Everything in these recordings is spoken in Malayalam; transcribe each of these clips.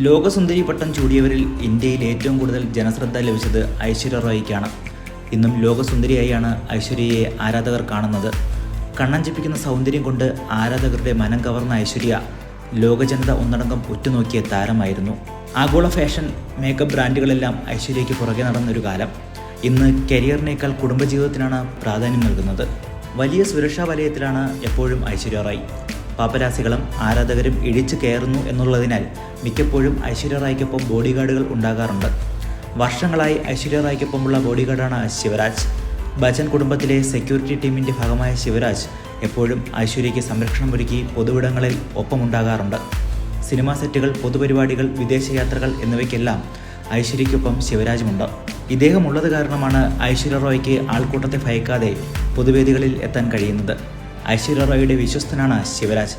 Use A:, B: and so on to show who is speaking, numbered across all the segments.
A: ലോകസുന്ദരി പട്ടം ചൂടിയവരിൽ ഇന്ത്യയിൽ ഏറ്റവും കൂടുതൽ ജനശ്രദ്ധ ലഭിച്ചത് ഐശ്വര്യ റോയ്ക്കാണ്. ഇന്നും ലോകസുന്ദരിയായാണ് ഐശ്വര്യയെ ആരാധകർ കാണുന്നത്. കണ്ണഞ്ചിപ്പിക്കുന്ന സൗന്ദര്യം കൊണ്ട് ആരാധകരുടെ മനം കവർന്ന ഐശ്വര്യ ലോകജനത ഒന്നടങ്കം ഉറ്റുനോക്കിയ താരമായിരുന്നു. ആഗോള ഫാഷൻ മേക്കപ്പ് ബ്രാൻഡുകളെല്ലാം ഐശ്വര്യയ്ക്ക് പുറകെ നടന്നൊരു കാലം. ഇന്ന് കരിയറിനേക്കാൾ കുടുംബജീവിതത്തിനാണ് പ്രാധാന്യം നൽകുന്നത്. വലിയ സുരക്ഷാ വലയത്തിലാണ് എപ്പോഴും ഐശ്വര്യ റായ്. പാപ്പരാസികളും ആരാധകരും ഇടിച്ചു കയറുന്നു എന്നുള്ളതിനാൽ മിക്കപ്പോഴും ഐശ്വര്യ റായ്ക്കൊപ്പം ബോഡി ഗാർഡുകൾ ഉണ്ടാകാറുണ്ട്. വർഷങ്ങളായി ഐശ്വര്യ റായ്ക്കൊപ്പമുള്ള ബോഡിഗാർഡാണ് ശിവരാജ്. ബച്ചൻ കുടുംബത്തിലെ സെക്യൂരിറ്റി ടീമിന്റെ ഭാഗമായ ശിവരാജ് എപ്പോഴും ഐശ്വര്യയ്ക്ക് സംരക്ഷണം സംരക്ഷണമൊരുക്കി പൊതുവിടങ്ങളിൽ ഒപ്പമുണ്ടാകാറുണ്ട്. സിനിമാ സെറ്റുകൾ പൊതുപരിപാടികൾ വിദേശയാത്രകൾ എന്നിവയ്ക്കെല്ലാം ഐശ്വര്യയ്ക്കൊപ്പം ശിവരാജുമുണ്ട്. ഇദ്ദേഹം ഉള്ളത് കാരണമാണ് ഐശ്വര്യ റോയ്ക്ക് ആൾക്കൂട്ടത്തെ ഭയക്കാതെ പൊതുവേദികളിൽ എത്താൻ കഴിയുന്നത്. ഐശ്വര്യ റോയിയുടെ വിശ്വസ്തനാണ് ശിവരാജ്.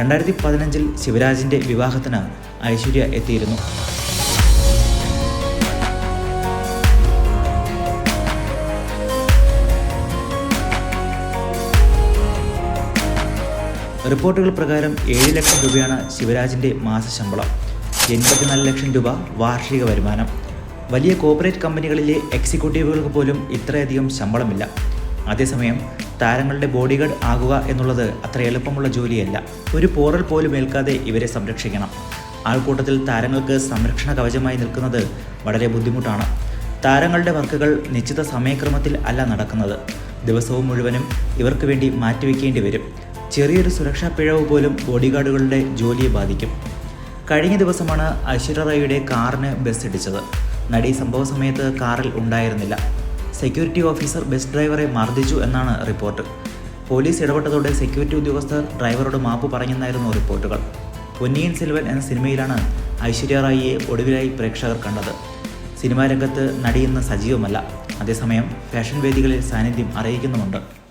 A: രണ്ടായിരത്തി പതിനഞ്ചിൽ ശിവരാജിന്റെ വിവാഹത്തിന് ഐശ്വര്യ എത്തിയിരുന്നു. റിപ്പോർട്ടുകൾ പ്രകാരം ഏഴ് ലക്ഷം രൂപയാണ് ശിവരാജിന്റെ മാസശമ്പളം എൺപത്തിനാല് ലക്ഷം രൂപ വാർഷിക വരുമാനം. വലിയ കോർപ്പറേറ്റ് കമ്പനികളിലെ എക്സിക്യൂട്ടീവുകൾക്ക് പോലും ഇത്രയധികം ശമ്പളമില്ല. അതേസമയം താരങ്ങളുടെ ബോഡിഗാർഡ് ആകുക എന്നുള്ളത് അത്ര എളുപ്പമുള്ള ജോലിയല്ല. ഒരു പോറൽ പോലും ഏൽക്കാതെ ഇവരെ സംരക്ഷിക്കണം. ആൾക്കൂട്ടത്തിൽ താരങ്ങൾക്ക് സംരക്ഷണ കവചമായി നിൽക്കുന്നത് വളരെ ബുദ്ധിമുട്ടാണ്. താരങ്ങളുടെ വർക്കുകൾ നിശ്ചിത സമയക്രമത്തിൽ അല്ല നടക്കുന്നത്. ദിവസവും മുഴുവനും ഇവർക്ക് വേണ്ടി മാറ്റിവെക്കേണ്ടി വരും. ചെറിയൊരു സുരക്ഷാ പിഴവ് പോലും ബോഡിഗാർഡുകളുടെ ജോലിയെ ബാധിക്കും. കഴിഞ്ഞ ദിവസമാണ് ഐശ്വര്യ റായിയുടെ കാറിന് ബസ് ഇടിച്ചത്. നടി സംഭവ സമയത്ത് കാറിൽ ഉണ്ടായിരുന്നില്ല. സെക്യൂരിറ്റി ഓഫീസർ ബസ് ഡ്രൈവറെ മർദ്ദിച്ചു എന്നാണ് റിപ്പോർട്ട്. പോലീസ് ഇടപെട്ടതോടെ സെക്യൂരിറ്റി ഉദ്യോഗസ്ഥർ ഡ്രൈവറോട് മാപ്പ് പറഞ്ഞെന്നായിരുന്നു റിപ്പോർട്ടുകൾ. പൊന്നിയിൻ സെൽവൻ എന്ന സിനിമയിലാണ് ഐശ്വര്യ റായിയെ ഒടുവിലായി പ്രേക്ഷകർ കണ്ടത്. സിനിമാ രംഗത്ത് സജീവമല്ല. അതേസമയം ഫാഷൻ വേദികളിൽ സാന്നിധ്യം അറിയിക്കുന്നുമുണ്ട്.